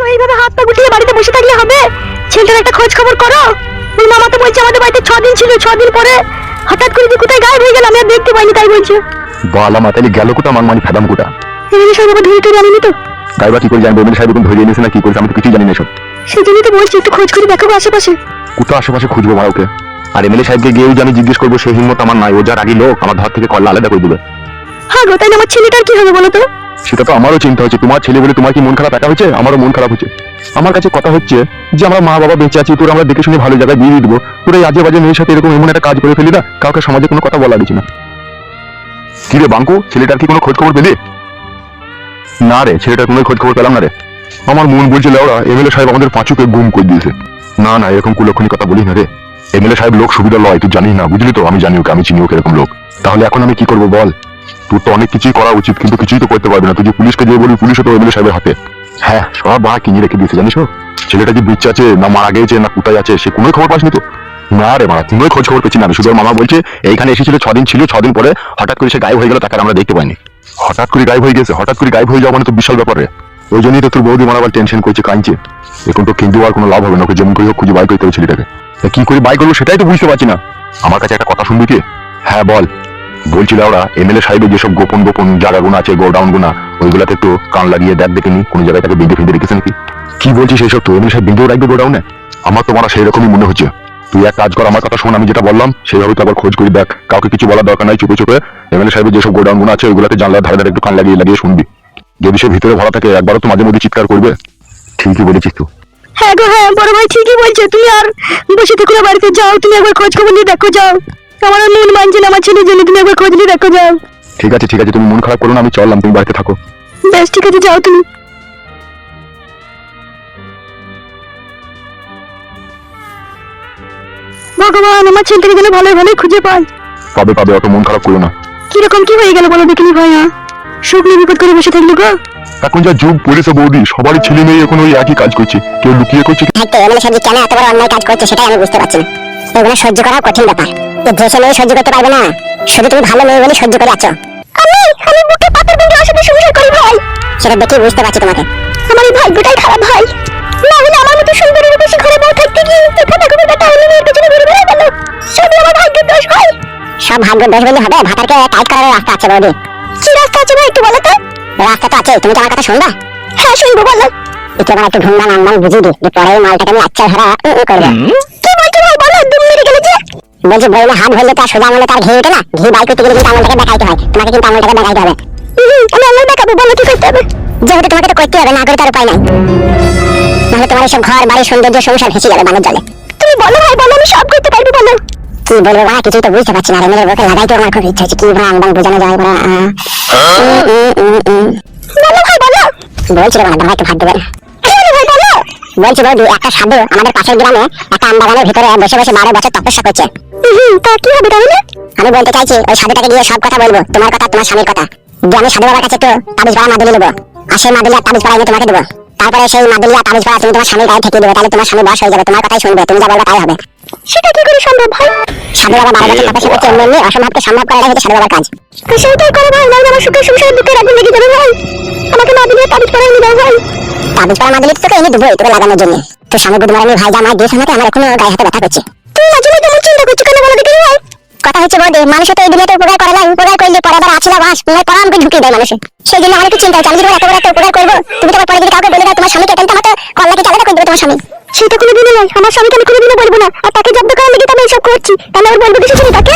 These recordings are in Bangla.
গো এইভাবে হাত পা গুটিয়ে বাড়িতে বসে থাকলে হবে? ছেলেটার একটা খোঁজ খবর করো। ওই মামা তো বলছে আমাদের বাড়িতে ছ দিন ছিল ছ দিন পরে। হঠাৎ করে যে কোথায় গায়েব হয়ে গেল আমি আর দেখতে পাইনি তাই বলছে। বালা মাতালি গেল কোটা মাংমানি ফেদাম কোটা এমনি সব আবার ধরে টরে আনিনি তো। গাইবা কি করে জানব? এমনি সাহেব এখন ধরে এনেছে না কি করেছে? আমি তো কিছুই জানি না সব সেই জন্যই তো বলছি একটু খোঁজ করে দেখাবো আশেপাশে। কোথা আশেপাশে খুঁজবো মারা ওকে। আর এমএলএ সাহেবকে গিয়েও যে আমি জিজ্ঞেস করব সেই হিম্মত আমার নাই। ও যার আগে লোক আমার ধর থেকে কল্লা আলাদা করে দেবে। হ্যাঁ গো তাই না আমার ছেলেটার কি হবে বলো তো? সেটা তো আমারও চিন্তা হচ্ছে। তোমার ছেলে বলে তোমার কি মন খারাপ একা হচ্ছে আমারও মন খারাপ হচ্ছে। আমার কাছে কথা হচ্ছে যে, আমরা মা বাবা বেঁচে আছি, তোর আমরা দেখে শুনে ভালো জায়গায় দিয়ে দেবো। তোর এই আজে বাজে মেয়ের সাথে এরকম এমন একটা কাজ করে ফেলি না, কাউকে সমাজে কোনো কথা বলা গেছে না। কি রে বাঙ্কু, ছেলেটার কি কোনো খোঁজ খবর পেলি? না রে, ছেলেটার কোনো খোঁজ খবর পেলাম না রে। আমার মন বলছে লেওড়া এমএলএ সাহেব আমাদের পাঁচুকে গুম করে দিয়েছে। না না, এরকম কুলক্ষণী কথা বলি না রে। এমএলএ সাহেব লোক সুবিধা লয়, তুই জানিস না, বুঝলি তো? আমি জানি ওকে, আমি চিনি ওকে, এরকম লোক। তাহলে এখন আমি কি করব বল? তোর তো অনেক কিছুই করা উচিত, কিন্তু কিছুই তো করতে পারবি না। তুই যে পুলিশকে দিয়ে বলবি পুলিশও তো এমএলএ সাহেবের হাতে। হ্যাঁ সব বা কিনে রেখে দিয়েছে, জানিস ছেলেটা যে বিচ্ছে আছে, না মারা গেছে, না কোথায় আছে, সে কোনোই খবর পাসনি তো? না রে মারা, কোনোই খোঁজ খবর পেয়েছি না শুধু মামা বলছে, এইখানে এসেছিল, ছদিন ছিল, ছদিন পরে হঠাৎ করে সে গায়েব হয়ে গেল, তাকে আমরা দেখতে পাইনি। হঠাৎ করে গায়েব হয়ে গেছে, হঠাৎ করে গায়েব হয়ে যাওয়া মানে তো বিশাল ব্যাপার রে। ওই জন্যই তো তোর বৌদি মারা আবার টেনশন করছে, কাঁদছে। এখন তো কিন্তু আর কোনো লাভ হবে না, ওকে যেমন করে হোক খুঁজে বাই করতে হবে ছেলেটাকে। কি করে বাই করব সেটাই তো বুঝতে পারছি না। আমার কাছে একটা কথা শুনবি কি? হ্যাঁ বল। বলছিল ওরা এমএলএ সাহেবের যেসব গোপন গোপন জায়গাগুলো আছে গোডাউন গুনা ওইগুলাতে একটু কান লাগিয়ে দেখ, দেখে নি, কোনো জায়গায় তাকে বেঁধে ফেঁধে রেখেছে নাকি? কি বলছিস সেসব তো এমএলএ সাহেব বেঁধেও রাখবে গোডাউনে? আমার তো মারা সেই রকমই মনে হচ্ছে। তুই এক কাজ কর, আমার কথা শোন, আমি যেটা বললাম, সেইভাবে তো আবার খোঁজ করে, দেখ, কাউকে কিছু বলার দরকার নাই, চুপে চুপে এমএলএ সাহেবের যেসব গোডাউনগুলো আছে, ওইগুলাতে জানলার ধারে ধারে একটু কান লাগিয়ে লাগিয়ে শুনবি। যদি সে ভিতরে ভরা থাকে, একবারও তো মাঝে মধ্যে চিৎকার করবে। ঠিকই বলেছিস তুই। হ্যাঁ গো হ্যাঁ বড় ভাই ঠিকই বলছে। তুমি আর বসে থেকো বাড়িতে, যাও, তুমি একবার খোঁজ খবর নিয়ে দেখো, যাও। আমার মন মানছে না আমার ছেলের জন্য তুমি একবার খোঁজ নিয়ে দেখো যাও। ঠিক আছে ঠিক আছে তুমি মন খারাপ করো না আমি চললাম তুমি বাড়িতে থাকো। বেশ ঠিক আছে যাও তুমি। ভগবান আমার ছেলেটাকে যেন ভালোই ভালোই খুঁজে পাই পাবে পাবে অত মন খারাপ করো না। কীরকম কি হয়ে গেল বলো দেখিনি ভাই হ্যাঁ শুকনি বিপদ করে বসে থাকল গো। এখন যা যুগ পড়েছে বৌদি সবারই ছেলে মেয়ে এখন ওই একই কাজ করছে। কেউ লুকিয়ে করছে হ্যাঁ কেন এত বড় অন্যায় কাজ করছে সেটাই আমি বুঝতে পারছি না। এগুলো সহ্য করা কঠিন ব্যাপার। এই দেশে মেয়ে সহ্য করতে পারবে না। শুধু তুমি ভালো মেয়ে বলে সহ্য করে আছো। আমি আমি বুকে পাথর বেঁধে ওর সাথে সংসার করি ভাই। সেটা দেখে বুঝতে পারছি তোমাকে। আমার এই ভাগ্যটাই খারাপ ভাই। না হলে আমার মতো সুন্দর রূপসী ঘরে বউ থাকতে গিয়ে এই ফাটা কুকুর বেটা হলে মেয়ের পেছনে ঘুরে বেড়ে গেল? সবই আমার ভাগ্যের দোষ ভাই। সব ভাগ্য দোষ বললে হবে। ভাতারকে টাইট করার রাস্তা আছে বৌদি। কি রাস্তা আছে ভাই একটু বলো তো? রাস্তা তো আছে তুমি তো আমার কথা শুনবা? হ্যাঁ শুনব বলো। একটু আমার একটু ঘুমবান আনবান বুঝিয়ে দিই। যে পরে মালটাকে আমি আচ্ছা ধরা করবে। ভাই বলো দুম মেরে গেলে যে বলছি বইলে হাত ধরলে তার সোজা আঙুলে তার ঘি ওঠে না? ঘি বাই করতে গেলে কিন্তু আঙুলটাকে দেখাইতে হয়। তোমাকে কিন্তু আঙুলটাকে দেখাইতে হবে। আমি আঙুল দেখাবো বলো কি করতে হবে? যেহেতু তোমাকে তো করতে হবে না করে তার উপায় নাই। নাহলে তোমার এসব ঘর বাড়ি সৌন্দর্য সংসার ভেসে যাবে বানের জলে। তুমি বলো ভাই বলো আমি সব করতে পারব বলো। কি বলব বা কিছুই তো বুঝতে পারছি না। রে মেরে ওকে লাগাইতে আমার খুব ইচ্ছা হচ্ছে কি বা আংবাং বোঝানো যায় বা বলো ভাই বলো। বলছি রে বাবা একটু ভাত দেবে হলো ভাই বলো বলছি বৌদি একটা সাধু আমাদের পাশের গ্রামে একটা আম বাগানের ভিতরে বসে বসে বারো বছর তপস্যা করছে। তা কি হবে তাহলে? আমি বলতে চাইছি ওই সাধুটাকে গিয়ে সব কথা বলব তোমার কথা তোমার স্বামীর কথা। যে আমি সাধু বাবার কাছে একটু তাবিজ পাড়া মাদুলি নেব। আর সেই মাদুলিয়া তাবিজ পাড়া এনে তোমাকে দেবো। তারপরে সেই মাদুলিয়া তাবিজ পাড়া তুমি তোমার স্বামীর গায়ে ঠেকিয়ে দেবে তাহলে তোমার স্বামী বয়স হয়ে যাবে তোমার কথাই শুনবে তুমি যা বলবে তাই হবে। সেটা কি করে সম্ভব ভাই সাধু বাবা বারো বছর তপস্যা করছে এমনি এমনি অসম্ভবকে সম্ভব করাটাই হচ্ছে সাধু বাবার কাজ। তো সেটাই করো ভাই আমার সুখের সংসারে দুঃখের আগুন লেগে যাবে ভাই আমাকে না দিলে তাবিজ পরে এনে ভাই তাবিজ পাড়া মাদুলি তো তোকে এনে দেবোই তোকে লাগানোর জন্য। তো স্বামী বুধমারানি ভাই যা মার দিয়েছে আমাকে আমার এখনও গায়ে হাতে ব্যথা করছে। তুমি মাঝে মাঝে এমন চিন্তা করছ কেন বলো দেখি ভাই? কথা হচ্ছে বৌদি মানুষের তো এই দুনিয়াতে উপকার করে না উপকার করলে পরে আবার আছে না বাস। পড়া আমাকে ঢুকিয়ে দেয় মানুষে। সেই জন্য আমার একটু চিন্তা হচ্ছে আমি যদি এত বড় একটা উপকার করব। তুমি তোমার পরে যদি কাউকে বলে দাও তোমার স্বামীকে টেনতে আমাকে কল্লাকে চালাতে করে দেবে তোমার স্বামী? সেটা নয় আমার স্বামীকে আমি কোনোদিনও বলব না। আর তাকে জব্দ তো আমি এসব করছি তাহলে ওর বলব কিছু ছিল তাকে?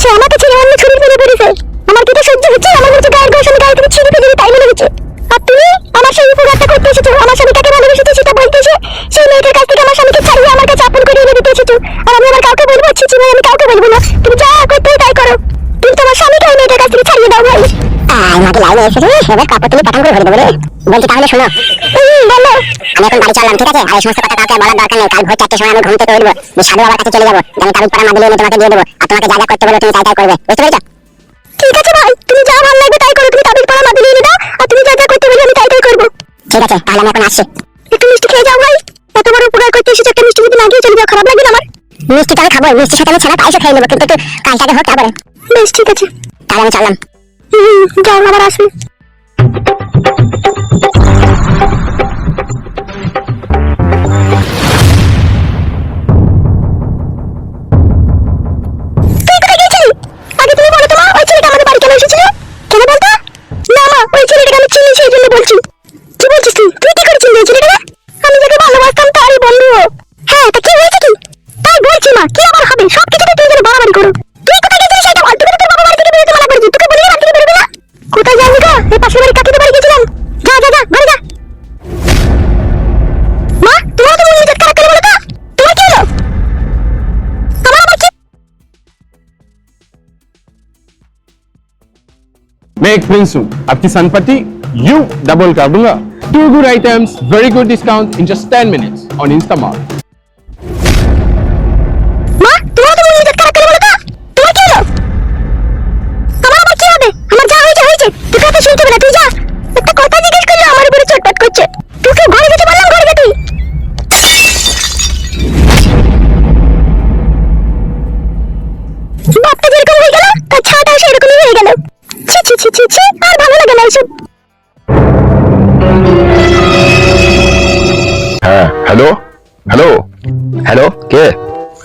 সে আমাকে ছেড়ে অন্য ছুরির ফেলে পড়েছে আমার কি এটা সহ্য হচ্ছে? আমার হচ্ছে গায়ের ঘর স্বামী গায়ে থেকে ছিঁড়ে ফেলে তাই মনে হচ্ছে। আর তুমি আমার সেই উপকারটা করতে এসেছ আমার স্বামীটাকে ভালোবেসেছো সেটা বলতে এসে সেই মেয়েটার কাছ থেকে আমার স্বামীকে ছাড়িয়ে আমার কাছে আপন করে এনে দিতে এসেছ। আর আমি আমার কাউকে বলব ছি ভাই আমি কাউকে বলব না। তুমি যা করতে তাই করো। কিন্তু আমার স্বামীকে ওই মেয়েটার কাছ থেকে ছাড়িয়ে দাও ভাই। আয় মাকে লাইনে এসে রে এবার কাপড় তুমি পাঠান করে ভরে দেবো রে। বলছি তাহলে শোনো। বলো। আমি এখন বাড়ি চললাম ঠিক আছে? আর এই সমস্ত কথা কাউকে বলার দরকার নেই। কাল ভোর চারটের সময় আমি ঘুম থেকে উঠবো। যে সাধু বাবার কাছে চলে যাব। আমি তাবিজ পাড়া মাদুলি এনে তোমাকে দিয়ে দেবো। আর তোমাকে যা যা করতে বলো তুমি তাই তাই করবে। বুঝতে পেরেছ? ঠিক আছে ভাই তুমি যা ভালো লাগবে তাই করো। তুমি তাবিজ পড়া মাদুলি এনে দাও আর তুমি যা যা করতে বলবে আমি তাই তাই করব। ঠিক আছে তাহলে আমি এখন আসছি। একটু মিষ্টি খেয়ে যাও ভাই। এত বড় উপকার করতে এসেছ একটা মিষ্টি যদি না খেয়ে চলে যাও খারাপ লাগবে আমার? মিষ্টি তো আমি খাব মিষ্টির সাথে আমি ছানা পায়েসও খেয়ে নেব কিন্তু কালটাকে হোক তারপরে। বেশ ঠিক আছে। তাহলে আমি চললাম। হুম, যাও আবার আসবে। एक प्रिंस हूँ आपकी संपत्ति यू डबल कर दूंगा two good items very good discount in just ten minutes on Instamart কে?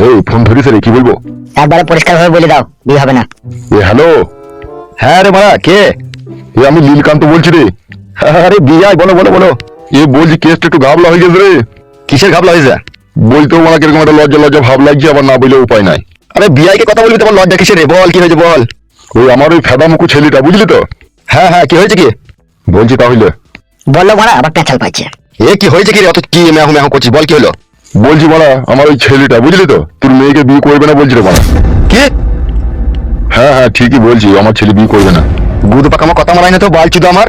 এই ফোন ধরিস রে কি বলব? একবারে পরিষ্কার ভাবে বলে দাও বিয়ে হবে না। এ হ্যালো? হ্যাঁ রে মারা কে? এ আমি নীলকান্ত বলছি রে। আরে বিয়াই বলো বলো বলো। এ বলছি কেসটা একটু ঘাবলা হয়ে গেছে রে। কিসের ঘাবলা হয়েছে? বলতেও মারা কীরকম একটা লজ্জা লজ্জা ভাব লাগছে আবার না বলে উপায় নাই। আরে বিয়াইকে কথা বলবি তোমার লজ্জা কিসের রে? বল কি হয়েছে বল। ওই আমার ওই ফেদা মুখু ছেলেটা বুঝলি তো? হ্যাঁ হ্যাঁ কি হয়েছে কি? বলছি তাহলে। বলল মারা আবার পেঁচাল পাচ্ছে এ কি হয়েছে কি রে? অত কি মেহ মেহ করছিস? বল কি হলো? বলছি মারা আমার ওই ছেলেটা বুঝলি তো? তোর মেয়েকে বিয়ে করবে না বলছি রে মারা। কি? হ্যাঁ হ্যাঁ ঠিকই বলছি আমার ছেলে বিয়ে করবে না। গুদ পাকা আমার কথা মারাই না তো বালছি তো আমার।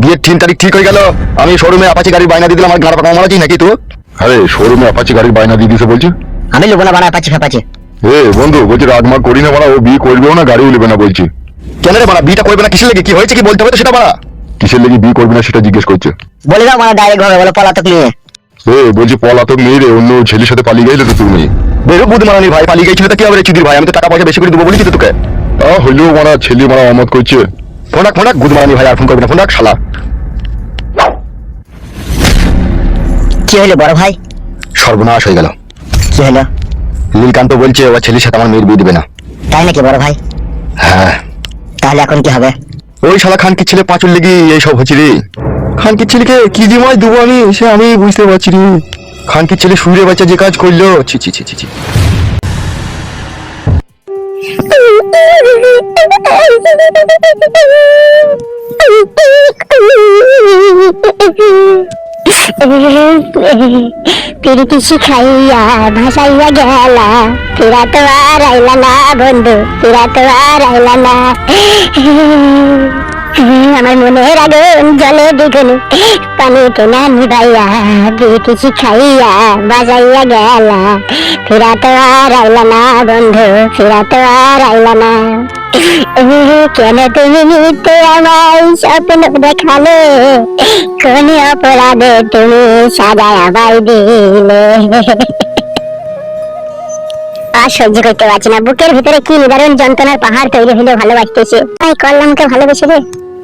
বিয়ের তিন তারিখ ঠিক হয়ে গেল আমি শোরুমে আপাচি গাড়ির বাইনা দিয়ে দিলাম আমার গাড়া পাকা মারাচ্ছি নাকি তো আরে শোরুমে আপাচি গাড়ির বাইনা দিয়ে দিছে বলছি? আমি লোবো না বানায় পাচ্ছি ফেপাচ্ছি এ বন্ধু বলছি রাগমার করি না মারা ও বিয়ে করবেও না গাড়িও নেবে না বলছি। কেন রে মারা বিয়েটা করবে না কিসের লেগে? কি হয়েছে কি বলতে হবে তো সেটা মারা। কিসের লেগে বিয়ে করবে না সেটা জিজ্ঞেস করছে। বলে দাও মানে ডাইরেক্ট ভাবে বলো পলাতক নিয়ে এ বলছি পলাতক মেয়ে রে অন্য ছেলের সাথে পালিয়ে গেলে তো তুমি। বেরো বুধ মারানি ভাই পালিয়ে গেছিল তো কি হবে রে চুদির ভাই? আমি তো টাকা পয়সা বেশি করে দেবো বলেছি তো তোকে। হইলেও মারা ছেলে মারা অমত করছে। ফোনাক ফোনাক বুধ মারানি ভাই আর ফোন করবে না ফোনাক শালা। কি হলো বড় ভাই? সর্বনাশ হয়ে গেল। কি হলো নীলকান্ত বলছে ও ছেলের সাথে আমার মেয়ের বিয়ে দিবে না। তাই নাকি বড় ভাই? হ্যাঁ। তাহলে এখন কি হবে? ওই শালা খানকির ছেলে পাঁচুর লেগে এইসব হচ্ছে রে। খানকির ছেলেকে কি দিমাই দেবো আমি? সে আমি বুঝতে পারছি রে। খানকির ছেলে সুরে বাচ্চা যে কাজ করল। ছি ছি ছি ছি ছি। প্রীতি শিখাইয়া ভাসাইয়া গেলা। ফিরা তো আর না বন্ধু ফিরা তো আর আইলা না। আমার মনের আগুন জলে দ্বিগুণ পানিতে না নিভাইয়া প্রীতি শিখাইয়া, বাজাইয়া গেলা। ফিরা তো আর আইলা না, বন্ধু ফিরা তো আর আইলা না। কেন তুমি নিতে আমায় স্বপ্ন দেখালে? কোন অপরাধে তুমি সাজায় আবাই দিলে? আর সহ্য করতে পারছি না। বুকের ভিতরে কি নিদারুণ যন্ত্রণার পাহাড় তৈরি হইল ভালোবাসতেছে। তাই করলামকে ভালোবেসে রে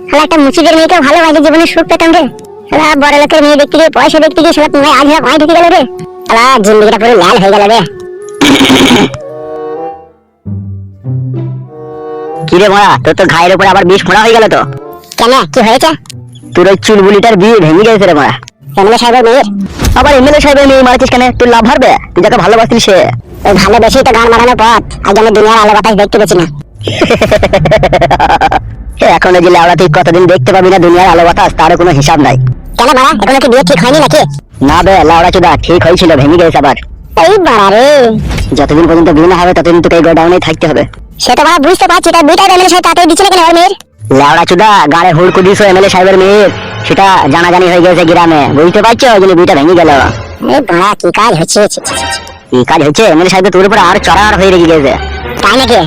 শালা একটা মুচিদের মেয়েকে ভালোবাসে জীবনে সুখ পেতাম রে। শালা বড় লোকের মেয়ে দেখতে গিয়ে পয়সা দেখতে গিয়ে শালা তোমায় আজ ভাই ঢুকে গেল রে। শালা জিন্দগিটা পুরো লাল হয়ে গেল রে। কি রে মরা তোর তো ঘায়ের উপর আবার বিষ ফোড়া হয়ে গেল তো। কেন? কি হয়েছে? তোর ওই চুলবুলিটার বিয়ে ভেঙে গেছে রে মরা। এমএলএ সাহেবের মেয়ের আবার এমএলএ সাহেবের মেয়ে মারাছিস কেন? তুই লাভ হারবে? তুই যাকে ভালোবাসতিস সে। ওই ভালোবেসেই তো গান মারানোর পথ। আজ আমি দুনিয়ার আলো বাতাস দেখতে পেয়েছি না। এখন যে লেওড়া তুই কতদিন দেখতে পাবি না দুনিয়ার আলো বাতাস তার কোনো হিসাব নাই। কেন বাড়া? এখনও কি বিয়ে ঠিক হয়নি নাকি? না বে লাউড়া চুদা ঠিক হয়েছিল ভেঙে গেছে আবার। এই বাড়া রে। যতদিন পর্যন্ত বিয়ে না হবে ততদিন তোকে এই গোডাউনেই থাকতে হবে। সেটা বাড়া বুঝতে পারছি তার দুইটা এমএলএ সাহেব তাতে দিচ্ছে না কেন ওর মেয়ের? লাউড়া চুদা গাড়ে হুড়কু দিছো এমএলএ সাহেবের মেয়ের সেটা জানাজানি হয়ে গেছে গ্রামে। বুঝতে পারছ? ওই জন্য বিয়েটা ভেঙে গেল। বাড়া কি কাজ হচ্ছে। এই কাজ হচ্ছে? এমএলএ সাহেব তোর উপরে আর চড়ার হয়ে রেখে গেছে। তাই নাকি?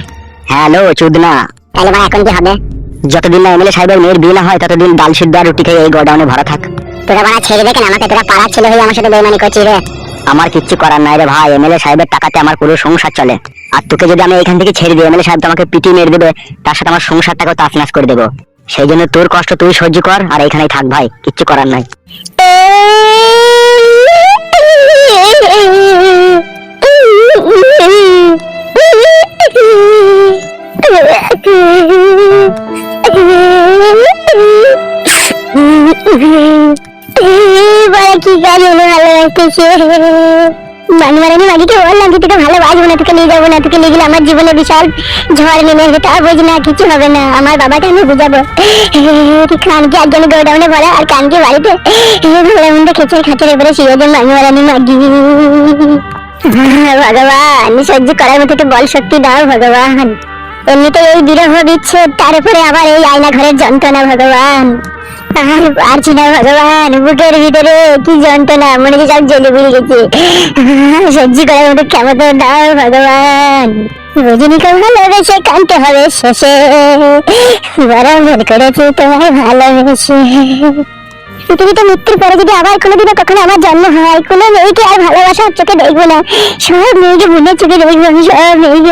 হ্যালো চুদনা। তাহলে বাড়া এখন কি হবে? যতদিন না এমএলএ সাহেবের মেয়ের বিয়ে না হয় ততদিন ডাল সিদ্ধ আর রুটি খেয়ে এই গোডাউনে ভরা থাক। তোরা বাড়া ছেড়ে দেখেন আমাকে তোরা পাড়ার ছেলে হয়ে আমার সাথে বেইমানি করছিস রে। আমার কিচ্ছু করার নাই রে ভাই এমএলএ সাহেবের টাকাতে আমার পুরো সংসার চলে। আর তোকে যদি আমি এখান থেকে ছেড়ে দিই এমএলএ সাহেব তো আমাকে পিটি মেরে দেবে, তার সাথে আমার সংসারটাকেও তাফনাস করে দেবো। সেই জন্য তোর কষ্ট তুই সহ্য কর, আর এখানেই থাক ভাই, কিচ্ছু করার নাই। যে আমার জীবনে বিশাল ঝড় নেমে না কিছু হবে না আমার বাবাকে আমি বুঝাবো খানকে একজন গোডাউনে ভরা আর কানকে বাড়িতে ভালো মন্দ খেচে খাচের এবারে শিওজন বানমারানি মাগি ভগবান সহ্য করার মতো বল শক্তি দাও ভগবান এমনিতে এই বিরহ বিচ্ছেদ তার উপরে আবার এই আয়না ঘরের যন্ত্রণা ভগবান। আর পারছি না ভগবান, বুকের ভিতরে কি যন্ত্রণা, মনে হচ্ছে সব জ্বলে পুড়ে গেছে। সহ্য করার মতো ক্ষমতা দাও ভগবান। রজনীকে ভালোবেসে কানতে হবে শেষে। বড় ভুল করেছি তোমায় ভালোবেসে। পৃথিবীতে মৃত্যুর পরে যদি আবার কোনোদিনও কখনো আমার জন্ম হয় কোনো মেয়েকে আর ভালোবাসার চোখে দেখব না সব মেয়েকে মনের চোখে দেখব আমি সব মেয়েকে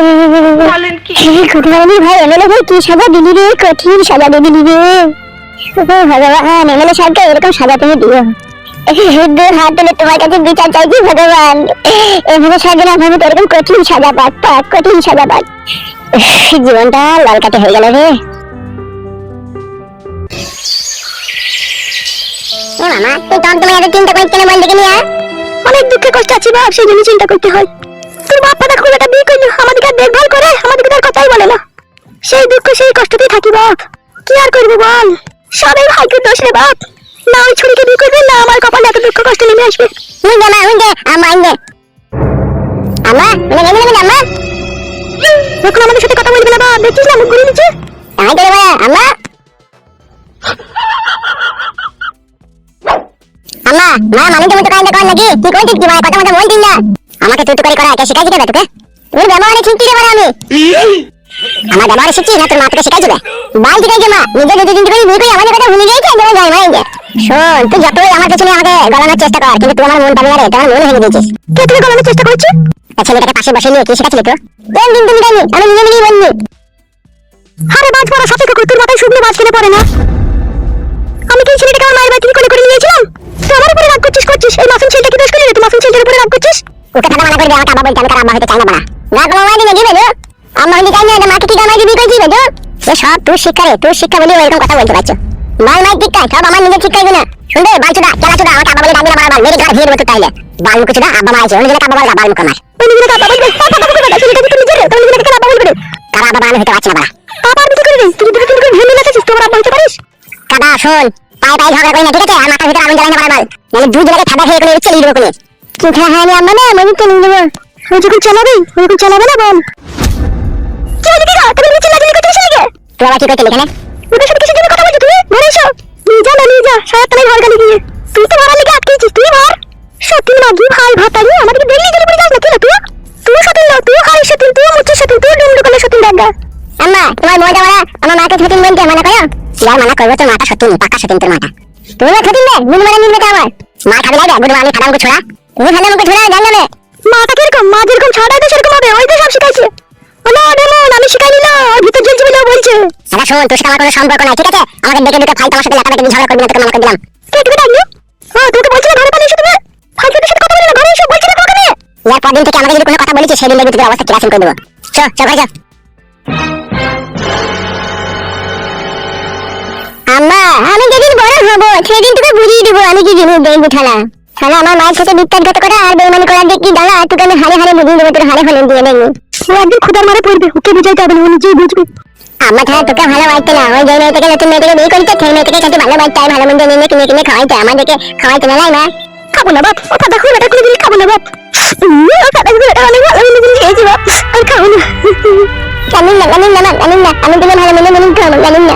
কুটমানি ভাই এমএলএ ভাই কি সাজা দিলি রে? কঠিন সাজা দিলি রে। ভগবান এমএলএ সাহেবকে এরকম সাজা তুমি দিও। দু হাত তুলে তোমার কাছে বিচার চাইছি ভগবান এমএলএ সাহেবের আমার মতো এরকম কঠিন সাজা পাক পাক কঠিন সাজা পাক জীবনটা লাল কাটে হয়ে গেল রে। এ মামা তুই তখন তুমি এত চিন্তা করে কেন বল দেখে নিয়ে অনেক দুঃখে কষ্ট আছে বাপ সেই জন্য চিন্তা করতে হয়। তোর বাপ পাতা খুব একটা বিয়ে করল আমাদেরকে আর দেখভাল করে আমাদেরকে তার কথাই বলে না। সেই দুঃখ সেই কষ্টতেই থাকি বাপ। কি আর করব বল? সবাই ভাইকে দোষ রে বাপ। না ওই ছুরিকে বিয়ে করবে না আমার কপালে এত দুঃখ কষ্ট নেমে আসবে। হুঙ্গে মা হুঙ্গে আমা হুঙ্গে। আমা মানে নেমে নেমে আমা? এখন আমাদের সাথে কথা বলবে না বাপ দেখছিস না মুখ ঘুরে নিচ্ছে? তাই তো রে আমা আমা মা মানে তুমি তো কাইন্ডা কর নাকি কি কইছিস কি মানে কথা মতো বলছিস না। আমাকে তুই তো করে করা এটা শিখাইছি দেবে তোকে? তোর ব্যবহারে ঠিক পারে আমি। আমার ব্যবহারে শিখছি না তোর মা তোকে শিখাই দিবে। বাল শিখাইছে মা নিজে নিজে চিন্তা করি বিয়ে করি আমাদের কথা ভুলে গেছে যেমন যাই মাইন্ডে শোন তুই যতই আমার পেছনে আমাকে গলানোর চেষ্টা কর কিন্তু তুই আমার মন পাবি না রে তোর মন ভেঙে দিয়েছিস। কে তুমি গলানোর চেষ্টা করছ? তা ছেলেটাকে পাশে বসে নিয়ে কি শেখাচ্ছিলি তো কোন দিন তুমি জানি আমি নিজে নিজেই বললি আরে বাজ পড়া সাথে কুকুর তোর মাথায় শুকনো বাজ কেনে পড়ে না। আমি কি ছেলেটাকে আমার মায়ের বাড়ি থেকে কোলে করে নিয়েছিলাম তুই আমার উপরে রাগ করছিস করছিস? এই মাসুম ছেলেটা কি দোষ করি রে তুই মাসুম ছেলেটার উপরে রাগ করছিস? ওকে কথা মানা করবে আমাকে আব্বা বলতে আমি তার আব্বা হতে চাই না বানা না কোনো মাই দিবে গো আম্মা হইতে চাই না মাকে কি কামাই দিবি কই দিবে গো এ সব তোর শিক্ষা রে তোর শিক্ষা বলি এরকম কথা বলতে পারছ। মাল মাই ঠিক সব আমার নিজের শিক্ষা না শুনবে বালচুদা কেলা চুদা আমাকে আব্বা বলে ডাকবি না বারবার। মেরে ঘর ভিড় মতো তাইলে। বাল মুখ চুদা আব্বা মাইছে অন্য জায়গায় আব্বা বলে বাল মুখ আমার ওই নিজেকে আব্বা বলবে আব্বা বলবে? না ছেলেটা কি নিজের তোর নিজেকে কেন আব্বা বলবে কারা আব্বা বানানো হতে পারছে না বাড়া আবার বিয়ে করে রে? তুই যদি তুমি করে ভেবে লাগাছিস তোর আব্বা হতে পারিস? কাদা শোন। পায়ে পায়ে ঝগড়া করি না ঠিক আছে? আর মাথার ভিতরে আগুন জ্বালাই না বারবার নাহলে দুই জায়গায় ঠাডা খেয়ে করে চলে যাব কোনে তুই আম্মা না আমি তো নিয়ে নেব ওই যখন চালাবি ওই যখন চালাবে না বল। কি কি তুমি নিচে করছিস নাকি? তুই আবার কি করতে এখানে? ওদের সাথে কিসের জন্য কথা বলছো তুমি? ঘরে এসো। নিয়ে যা না নিয়ে যা সারা তলায় ঘর গালি দিয়ে তুই তো মারা লেগে আটকেছিস তুই মার সত্যি মাগি ভাই ভাতারি আমাদেরকে দেখলি চলে পড়ে যাস না না তুই তুই সতীন না তুই হারের সতীন তুই মুচ্ছের সতীন তুই ডুমডু কলে সতীন দেখা। আম্মা তোমার বউটা মারা আমার মাকে সতীন বলতে মানা করো যার মানা করব তোর মাটা সতীন পাকা সতীন তোর মাটা তুমি সতীন রে নুন মানে নিন আমার মা খাবে লাগে গুড মানে খারাপ ছোড়া। তুমি খালে মুখে ছোড়া জানলে না মাটা কীরকম? মা যেরকম ছাড়াই তো সেরকম হবে ওই তো সব শিখাইছে। হলো ডেমন আমি শিখাইনি না ওর ভিতর জ্বলছে বলে বলছে। শোন তোর সাথে আমার কোনো সম্পর্ক নাই ঠিক আছে? আমাকে ডেকে ডেকে ফাইল তোমার সাথে লেখা দেখে ঝগড়া করবি না তোকে মানা করে দিলাম। কে তুমি ডাকলি তোকে বলছিলে ঘরে পালিয়ে এসো তুমি। ফালতু সাথে কথা বলে না ঘরে এসো বলছি তোমাকে। ইয়ার থেকে আমাকে যদি কোনো কথা বলেছিস সেদিন দেখবি তোর অবস্থা কিরাসিন করে দেবো। চো চো ঘরে আম্মা আমি যেদিন বড় হব সেদিন তোকে বুঝিয়ে দেবো আমি কি জিনিস দেখব থালা। থালা আমার মায়ের সাথে বিশ্বাসঘাত করা আর বেইমানি করা দিয়ে কি দাঁড়া তোকে আমি হারে হারে বুঝিয়ে দেবো তোর হারে হলেন দিয়ে দেখবি ও একদিন খুদার মারে পড়বে ওকে বুঝাইতে হবে না ও নিজেই বুঝবে। আম্মা থালা তোকে ভালো বাড়তে না ওই যে মেয়েটাকে নতুন মেয়েটাকে বিয়ে করতে সেই মেয়েটাকে সাথে ভালো বাড়তে ভালো মন্দ নিয়ে কিনে কিনে খাওয়াইতে আমাদেরকে খাওয়াইতে না না খাব না বাপ ও দাদা খুব এটা কোনো জিনিস খাব না বাপ। ও দাদা খুব এটা অনেক ভালো জিনিস খেয়েছি বাপ আমি খাব না। জানিন না জানিন না জানিন না আমি দিলে ভালো মন্দ খাব জানিন না।